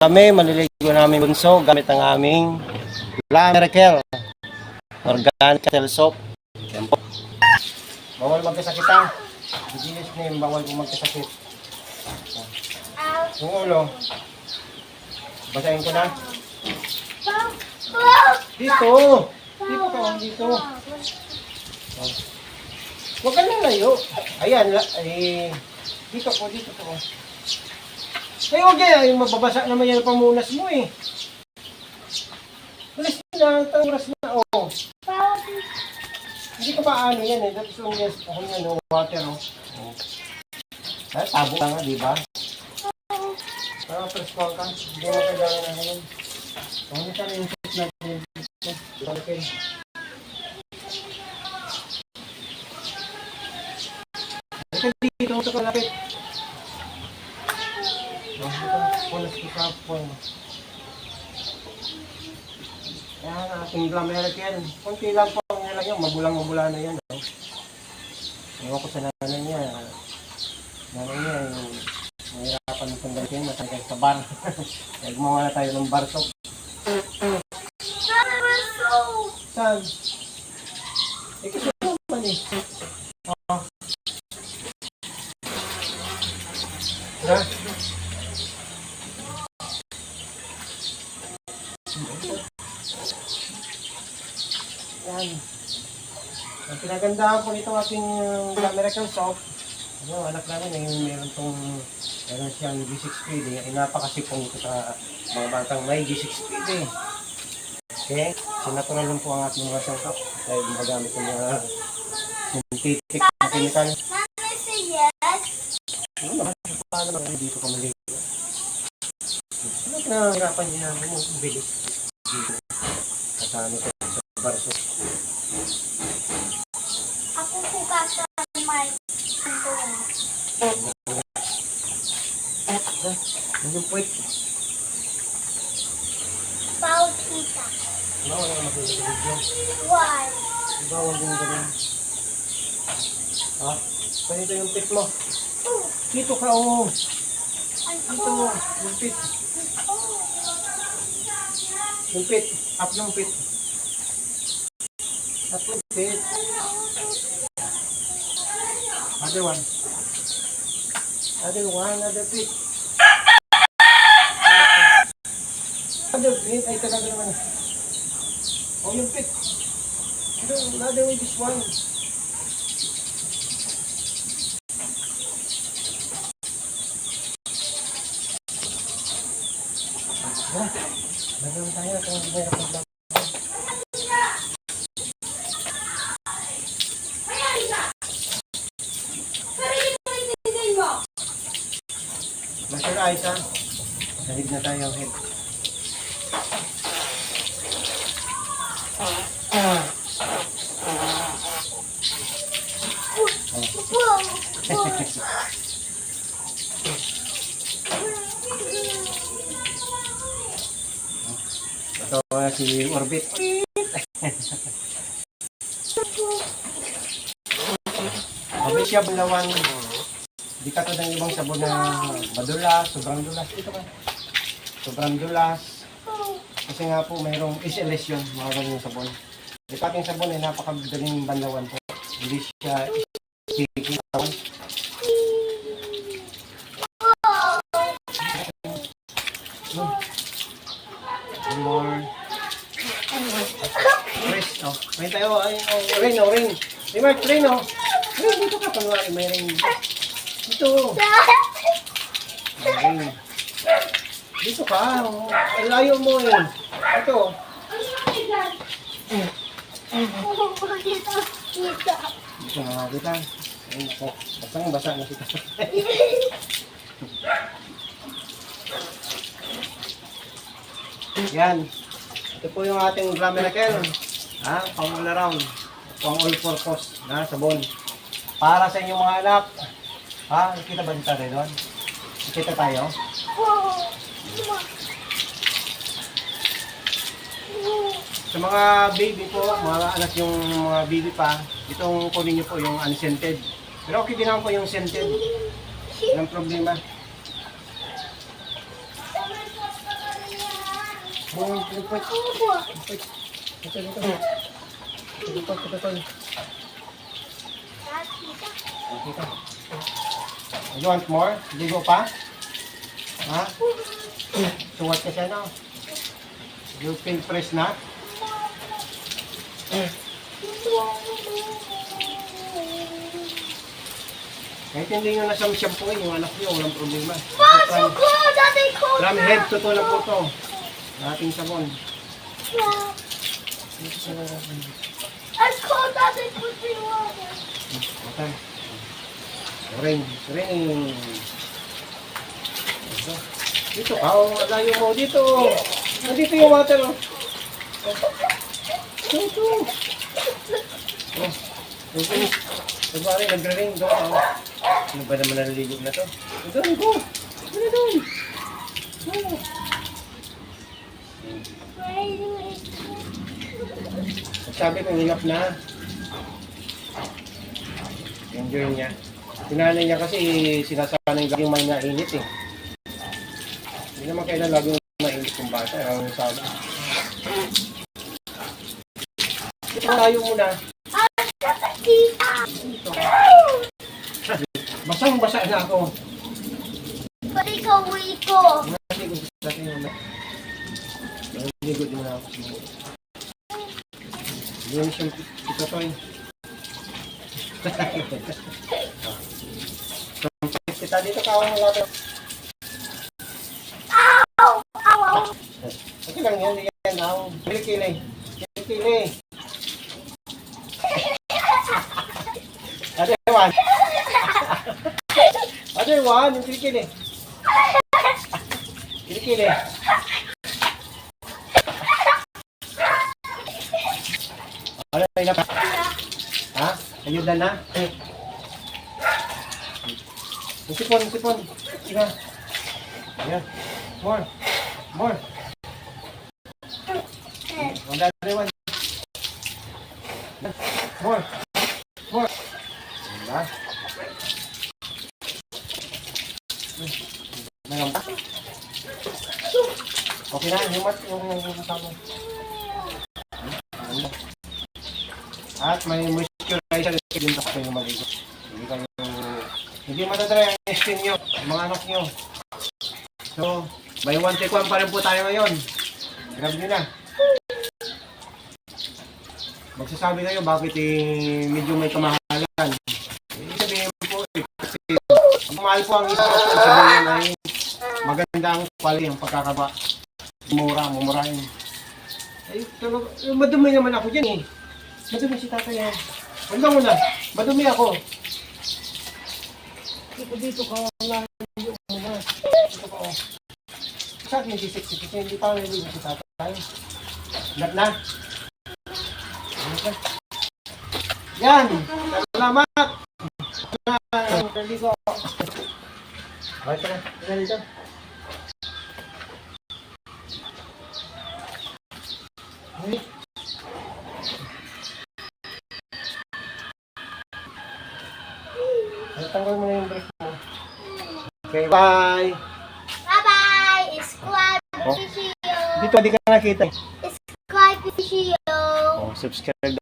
kami, maliligo namin bunso gamit ang aming La Miracle Organic Kettle Soap. Yan po. Bawal magkasakitan. Disease name, bawal kung magkasakit. Yung ulo. Basahin ko na. Dito! Dito dito. Huwag ka nang layo. Ayan, ay, dito po, dito po. Ay, huwag yan. Ay, mababasa naman yan ang pamunas mo eh. Alis na, oras na, oh. Hindi ka pa ano yan eh. Tapos yung yes, ako yan, oh, water, oh. oh. Ay, tabo ka nga, di ba? Para first call ka. Hindi mo kailangan na ngayon. Ano ka na yung set natin? Okay. Ito dito sa kalapit. Oh, ito, punas phone. Yan, ating glam American. Kunti lang po ang nila yan. Mabulang-mabula na yan. Oh. Ewan ko sa nanay niya. Nanay niya, yung mahirapan ng tanggalin. Matanggal sa bar. Kaya gumawa na tayo ng bar soap. Saan? Eh, kasi naman eh. Oo. Ha? Yan. Ang pinagandahan po nito aking uh, American soap. Ano, anak namin eh, meron tong meron siyang G6 speed eh. Ay, napakasipong ito sa mga batang may G6 speed eh. Okay? Sinatural lang po ang ating mga soap. Dahil gumagamit ng mga synthetic na chemical. Ano naman? Paano naman dito ka maligo? Ano nahirapan niya mo bilis dito? Ano ko sa barso. Ako po Ano yung puwit? Pau kita. Wala ka makita sa video? Why? Huwag yung ganun? Ha? Ganito yung pit mo. Dito ka ang Dito. Yung pit. Yung pit. Up yung pit. Up yung pit. Other one. Other one, other pit. Other pit. Ay, talaga naman. Oh, yung pit. Ano, another way this one. Oh, nagawin tayo kung mayroon kang Aisa, sahig na tayo head. Ito uh, si Orbit. Orbit siya bulawan. Di ka ng ibang sabon na madulas, sobrang dulas. Ito ka. Sobrang dulas. Kasi nga po mayroong SLS yun, mga ganyan sabon. Ito ating sabon ay napakadaling banlawan po. Hindi siya more. Rest, oh. May tayo, ay, oh, rain, oh, rain. May Mark, rain, oh. Rain, dito ka, panwari, may rain. Dito. Rain. Dito ka, oh. Ang layo mo, eh. Ito. Dito nga, kita. Ay, nako. Basang basa na kita. Yan. Ito po yung ating Glam Miracle. Ha? Pang all around. Pang all purpose. Na, sabon. Para sa inyong mga anak. Ha? Kita ba dito rin doon? Kita tayo? Sa mga baby po, mga anak yung mga baby pa, itong kunin niyo po yung unscented. Pero okay din po yung scented. Walang problema. Ito. Ito, dito, ito, ito. You want more? Ligo pa? Ha? Suwat ka siya, no? You feel fresh na? Kahit hindi nyo na siyang shampoo yung anak niyo, walang problema. Pasok ko! Dati ko From head to toe na po ito. Ating sabon. Ay ko! Dati ko sinuwaga. Okay. Ring. Ito. Dito ka. Oh, layo mo. Dito. Nandito yung water. Oh. Dito. Oh. Dito. Nagwari, nagre-ring. Doon. Oh. Ano ba naman naliligo na to? Doon, go. Doon, doon. Oh. Sabi ko, enough na. Enjoy niya. Sinanay niya kasi sinasanay lagi may nainit eh. Hindi naman kailan lagi mainit yung bata. Ang sabi. Ito tayo muna. Basang basa na ako. Pati ka uwi ko. Kasi gusto natin yung Naligo din na ako. Yun siyang ito to eh. Kita dito ka ang water. Ow! Ow! Ow! Okay lang yan, yan. Ang kilikili. Kilikili. Ate Juan. Ate Juan, yung kilikili. Kilikili. Ano na? Ha? Ayudan na? Eh. Sipon, sipon. Sige. Ayan. More. More. One other one. More. More. Diba? Nangampa. Okay na, humat yung kasama. Ano? At may moisturizer din sa kayo maligo. Hindi kayo hindi matadry ang skin nyo, mga anak nyo. So, by one take one pa rin po tayo ngayon. Grab nyo na. Magsasabi kayo bakit eh, medyo may kamahalan. Eh, sabihin po eh, kasi mahal po ang isa sabihin ay maganda ang quality, ang pagkakaba. Mura, mumurahin. Ay, talaga, eh, madumi naman ako dyan eh. Madumi si tatay yan. Wala mo na, madumi ako. Dito, dito ka, hindi mo na. Dito ka, oh. Sa akin, hindi sexy kasi hindi pa naliligo si tatay. Lahat na. Ano? Yan! Salamat! Naligo. Okay, tara. Tara dito. Tanggal mo na yung break mo. Okay, bye! Bye-bye! Squad Oh. Dito, di ka nakita. Squad Fisio! Oh, subscribe.